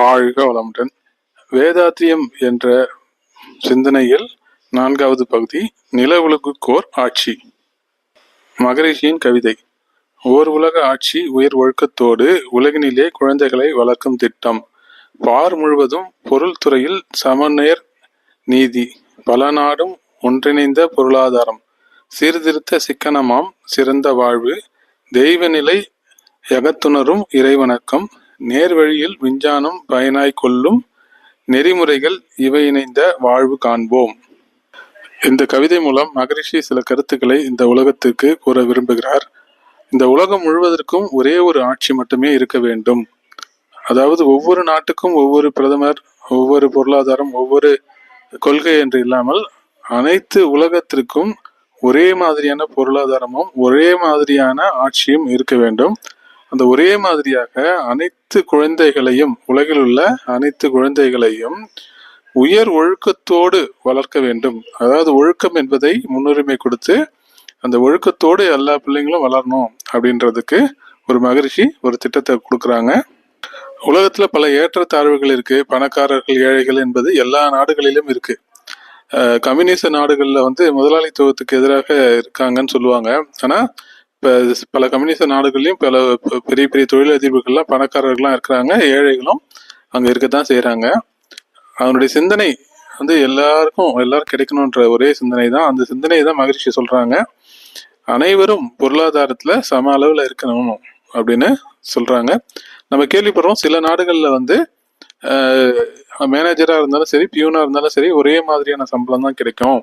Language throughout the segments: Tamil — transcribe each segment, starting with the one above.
வாழ்க வளமுடன். வேதாத்தியம் என்ற சிந்தனையில் நான்காவது பகுதி நில உலகுக்கோர் ஆட்சி. மகரிஷியின் கவிதை ஓர் உலக ஆட்சி உயர் ஒழுக்கத்தோடு உலகினிலே குழந்தைகளை வளர்க்கும் திட்டம். பார் முழுவதும் பொருள் துறையில் சமநேர் நீதி பல நாடும் ஒன்றிணைந்த பொருளாதாரம். சீர்திருத்த சிக்கனமாம் சிறந்த வாழ்வு தெய்வநிலை எகத்துணரும் இறைவணக்கம். நேர்வழியில் விஞ்ஞானம் பயனாய் கொள்ளும் நெறிமுறைகள் இவை இணைந்த வாழ்வு காண்போம். இந்த கவிதை மூலம் மகரிஷி சில கருத்துக்களை இந்த உலகத்திற்கு கூற விரும்புகிறார். இந்த உலகம் முழுவதற்கும் ஒரே ஒரு ஆட்சி மட்டுமே இருக்க வேண்டும். அதாவது ஒவ்வொரு நாட்டுக்கும் ஒவ்வொரு பிரதமர் ஒவ்வொரு பொருளாதாரம் ஒவ்வொரு கொள்கை என்று இல்லாமல் அனைத்து உலகத்திற்கும் ஒரே மாதிரியான பொருளாதாரமும் ஒரே மாதிரியான ஆட்சியும் இருக்க வேண்டும். அந்த ஒரே மாதிரியாக அனைத்து குழந்தைகளையும் உலகில் உள்ள அனைத்து குழந்தைகளையும் உயர் ஒழுக்கத்தோடு வளர்க்க வேண்டும். அதாவது ஒழுக்கம் என்பதை முன்னுரிமை கொடுத்து அந்த ஒழுக்கத்தோடு எல்லா பிள்ளைங்களும் வளரணும் அப்படின்றதுக்கு ஒரு மகிழ்ச்சி ஒரு திட்டத்தை கொடுக்குறாங்க. உலகத்துல பல ஏற்றத்தாழ்வுகள் இருக்கு. பணக்காரர்கள் ஏழைகள் என்பது எல்லா நாடுகளிலும் இருக்கு. கம்யூனிச நாடுகளில் வந்து முதலாளித்துவத்துக்கு எதிராக இருக்காங்கன்னு சொல்லுவாங்க. ஆனால் இப்போ பல கம்யூனிச நாடுகள்லையும் பல பெரிய பெரிய தொழிலதிபர்கள்லாம் பணக்காரர்கள்லாம் இருக்கிறாங்க. ஏழைகளும் அங்கே இருக்க தான் செய்கிறாங்க அவனுடைய சிந்தனை வந்து எல்லாருக்கும் எல்லாரும் கிடைக்கணுன்ற ஒரே சிந்தனை தான் அந்த சிந்தனையை தான் மகிழ்ச்சி சொல்கிறாங்க அனைவரும் பொருளாதாரத்தில் சம அளவில் இருக்கணும் அப்படின்னு சொல்கிறாங்க நம்ம கேள்விப்படுறோம் சில நாடுகளில் வந்து மேனேஜராக இருந்தாலும் சரி பியூனாக இருந்தாலும் சரி ஒரே மாதிரியான சம்பளம் தான் கிடைக்கும்.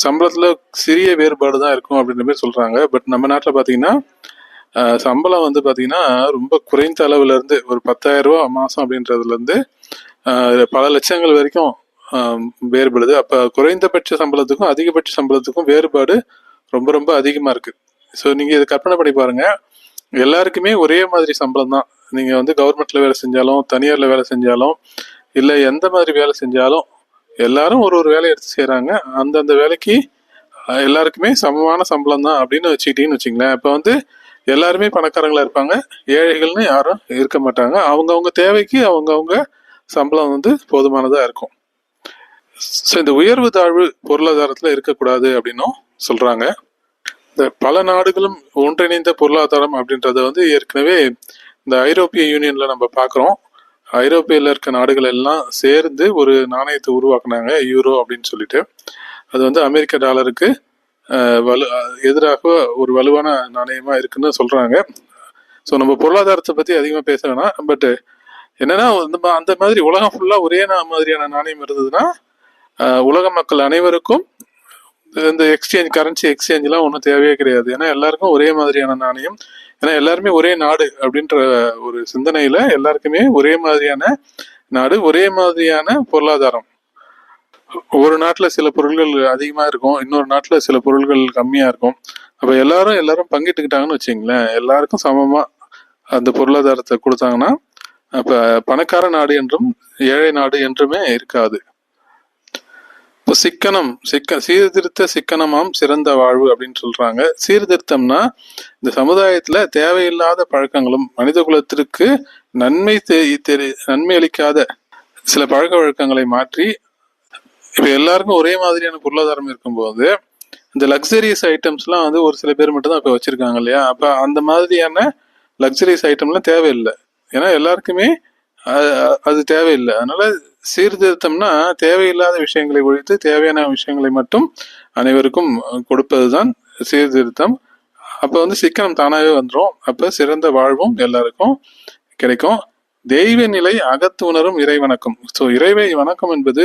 சம்பளத்தில் சிறிய வேறுபாடு தான் இருக்கும் அப்படின்ற மாதிரி சொல்கிறாங்க பட் நம்ம நாட்டில் பார்த்தீங்கன்னா சம்பளம் வந்து பார்த்தீங்கன்னா ரொம்ப குறைந்த அளவுலேருந்து ஒரு பத்தாயிரரூபா மாதம் அப்படின்றதுலேருந்து பல லட்சங்கள் வரைக்கும் வேறுபடுது. அப்போ குறைந்தபட்ச சம்பளத்துக்கும் அதிகபட்ச சம்பளத்துக்கும் வேறுபாடு ரொம்ப ரொம்ப அதிகமாக இருக்குது ஸோ நீங்கள் இதை கற்பனை பண்ணி பாருங்கள் எல்லாருக்குமே ஒரே மாதிரி சம்பளம் தான் நீங்கள் வந்து கவர்மெண்ட்டில் வேலை செஞ்சாலும் தனியாரில் வேலை செஞ்சாலும் இல்லை எந்த மாதிரி வேலை செஞ்சாலும் எல்லாரும் ஒரு ஒரு வேலையை எடுத்து செய்கிறாங்க அந்தந்த வேலைக்கு எல்லாருக்குமே சமமான சம்பளம் தான் அப்படின்னு வச்சுக்கிட்டீங்கன்னு வச்சுங்களேன் இப்போ வந்து எல்லாருமே பணக்காரங்களா இருப்பாங்க. ஏழைகள்னு யாரும் இருக்க மாட்டாங்க. அவங்கவுங்க தேவைக்கு அவங்கவுங்க சம்பளம் வந்து போதுமானதாக இருக்கும். ஸோ இந்த உயர்வு தாழ்வு பொருளாதாரத்தில் இருக்கக்கூடாது அப்படின்னும் சொல்கிறாங்க இந்த பல நாடுகளும் ஒன்றிணைந்த பொருளாதாரம் அப்படின்றத வந்து ஏற்கனவே இந்த ஐரோப்பிய யூனியன்ல நம்ம பார்க்குறோம் ஐரோப்பியில் இருக்க நாடுகள் எல்லாம் சேர்ந்து ஒரு நாணயத்தை உருவாக்குனாங்க யூரோ அப்படின்னு சொல்லிட்டு. அது வந்து அமெரிக்க டாலருக்கு வலு எதிராக ஒரு வலுவான நாணயமா இருக்குன்னு சொல்றாங்க. ஸோ நம்ம பொருளாதாரத்தை பத்தி அதிகமாக பேச வேணாம். பட் என்னன்னா அந்த மா- அந்த மாதிரி உலகம் ஃபுல்லாக ஒரே நா- மாதிரியான நாணயம் இருந்ததுன்னா உலக மக்கள் அனைவருக்கும் இந்த எக்ஸ்சேஞ்ச் கரன்சி எக்ஸ்சேஞ்ச்லாம் ஒன்றும் தேவையே கிடையாது. ஏன்னா எல்லாருக்கும் ஒரே மாதிரியான நாணயம். ஏன்னா எல்லாருமே ஒரே நாடு அப்படின்ற ஒரு சிந்தனையில எல்லாருக்குமே ஒரே மாதிரியான நாடு ஒரே மாதிரியான பொருளாதாரம். ஒரு நாட்டுல சில பொருள்கள் அதிகமா இருக்கும் இன்னொரு நாட்டுல சில பொருள்கள் கம்மியா இருக்கும். அப்ப எல்லாரும் எல்லாரும் பங்கிட்டுக்கிட்டாங்கன்னு வச்சிங்களேன் எல்லாருக்கும் சமமா அந்த பொருளாதாரத்தை கொடுத்தாங்கன்னா அப்ப பணக்கார நாடு என்றும் ஏழை நாடு என்றுமே இருக்காது. இப்போ சிக்கனம் சிக்க சீர்திருத்த சிக்கனமாம் சிறந்த வாழ்வு அப்படின்னு சொல்றாங்க. சீர்திருத்தம்னா இந்த சமுதாயத்துல தேவையில்லாத பழக்கங்களும் மனித குலத்திற்கு நன்மை தெ- தெரி- நன்மை அளிக்காத சில பழக்க வழக்கங்களை மாற்றி இப்போ எல்லாருக்கும் ஒரே மாதிரியான பொருளாதாரம் இருக்கும்போது இந்த லக்ஸரியஸ் ஐட்டம்ஸ்லாம் வந்து ஒரு சில பேர் மட்டும் தான் வச்சுருக்காங்க வச்சிருக்காங்க இல்லையா? அப்போ அந்த மாதிரியான லக்ஸரியஸ் ஐட்டம்லாம் தேவையில்லை. ஏன்னா எல்லாருக்குமே அது தேவையில்லை. அதனால சீர்திருத்தம்னா தேவையில்லாத விஷயங்களை ஒழித்து தேவையான விஷயங்களை மட்டும் அனைவருக்கும் கொடுப்பதுதான் சீர்திருத்தம். அப்ப வந்து சிக்கனம் தானாகவே வந்துடும் அப்ப சிறந்த வாழ்வும் எல்லாருக்கும் கிடைக்கும். தெய்வ நிலை அகத்து உணரும் இறை வணக்கம் ஸோ இறைவை வணக்கம் என்பது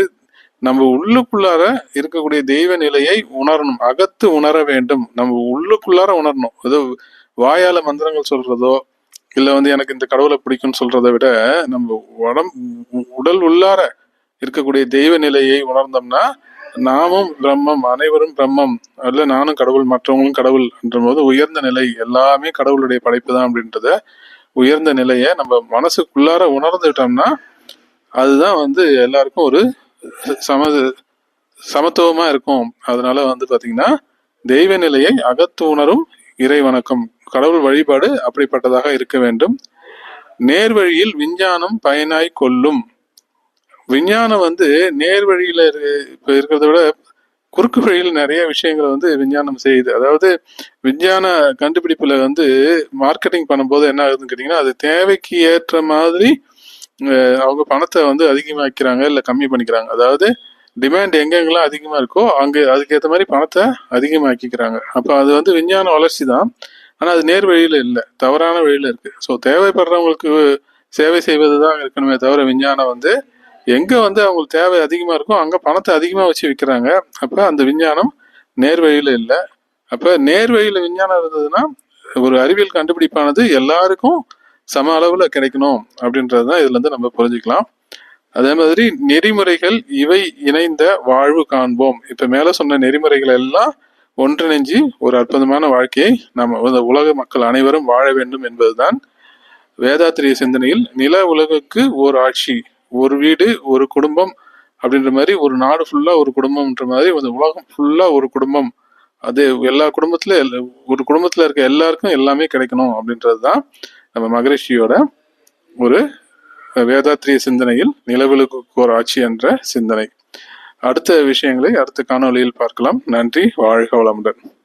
நம்ம உள்ளுக்குள்ளார இருக்கக்கூடிய தெய்வ நிலையை உணரணும். அகத்து உணர வேண்டும். நம்ம உள்ளுக்குள்ளார உணரணும். அது வாயால மந்திரங்கள் சொல்றதோ இல்ல வந்து எனக்கு இந்த கடவுளை பிடிக்கும்னு சொல்றதை விட நம்ம உடம் உடல் உள்ளார இருக்கக்கூடிய தெய்வ நிலையை உணர்ந்தோம்னா நாமும் பிரம்மம் அனைவரும் பிரம்மம் அல்ல நானும் கடவுள் மற்றவங்களும் கடவுள் என்ற போது உயர்ந்த நிலை எல்லாமே கடவுளுடைய படைப்பு தான் அப்படின்றத உயர்ந்த நிலையை நம்ம மனசுக்குள்ளார உணர்ந்துட்டோம்னா அதுதான் வந்து எல்லாருக்கும் ஒரு சம சமத்துவமா இருக்கும். அதனால வந்து பாத்தீங்கன்னா தெய்வ நிலையை அகத்து உணரும் இறை வணக்கம் கடவுள் வழிபாடு அப்படிப்பட்டதாக இருக்க வேண்டும். நேர்வழியில் விஞ்ஞானம் பயனாய் கொள்ளும். விஞ்ஞானம் வந்து நேர்வழியில இப்போ இருக்கிறத விட குறுக்கு வழியில் நிறைய விஷயங்களை வந்து விஞ்ஞானம் செய்யுது. அதாவது விஞ்ஞான கண்டுபிடிப்புல வந்து மார்க்கெட்டிங் பண்ணும்போது என்ன ஆகுதுன்னு கேட்டிங்கன்னா அது தேவைக்கு ஏற்ற மாதிரி அவங்க பணத்தை வந்து அதிகமாக்கிறாங்க இல்லை கம்மி பண்ணிக்கிறாங்க. அதாவது டிமாண்ட் எங்கெங்கெல்லாம் அதிகமாக இருக்கோ அங்கே அதுக்கேற்ற மாதிரி பணத்தை அதிகமாக்கிக்கிறாங்க. அப்போ அது வந்து விஞ்ஞான வளர்ச்சி தான் ஆனால் அது நேர் வழியில் இல்லை. தவறான வழியில் இருக்குது ஸோ தேவைப்படுறவங்களுக்கு சேவை செய்வது தான் இருக்கணுமே தவிர விஞ்ஞானம் வந்து எங்கே வந்து அவங்களுக்கு தேவை அதிகமாக இருக்கோ அங்கே பணத்தை அதிகமாக வச்சு விற்கிறாங்க அப்போ அந்த விஞ்ஞானம் நேர் வழியில் இல்லை. அப்போ நேர் வழியில் விஞ்ஞானம் இருந்ததுன்னா ஒரு அறிவியல் கண்டுபிடிப்பானது எல்லாருக்கும் சம அளவில் கிடைக்கணும் அப்படின்றது தான் இதுலேருந்து நம்ம புரிஞ்சுக்கலாம். அதே மாதிரி நெறிமுறைகள் இவை இணைந்த வாழ்வு காண்போம். இப்போ மேலே சொன்ன நெறிமுறைகள் எல்லாம் ஒன்றிணைஞ்சு ஒரு அற்புதமான வாழ்க்கையை நம்ம உலக மக்கள் அனைவரும் வாழ வேண்டும் என்பதுதான் வேதாத்திரிய சிந்தனையில் நில உலகுக்கு ஒரு ஆட்சி ஒரு வீடு ஒரு குடும்பம் அப்படின்ற மாதிரி ஒரு நாடு ஃபுல்லா ஒரு குடும்பம்ன்ற மாதிரி வந்து உலகம் ஃபுல்லா ஒரு குடும்பம். அது எல்லா குடும்பத்துல ஒரு குடும்பத்துல இருக்க எல்லாருக்கும் எல்லாமே கிடைக்கணும் அப்படின்றது தான் நம்ம மகரிஷியோட ஒரு வேதாத்திரிய சிந்தனையில் நிலவிலுக்கு ஒரு ஆட்சி என்ற சிந்தனை. அடுத்த விஷயங்களை அடுத்த காணொளியில் பார்க்கலாம். நன்றி வாழ்க வளமுடன்.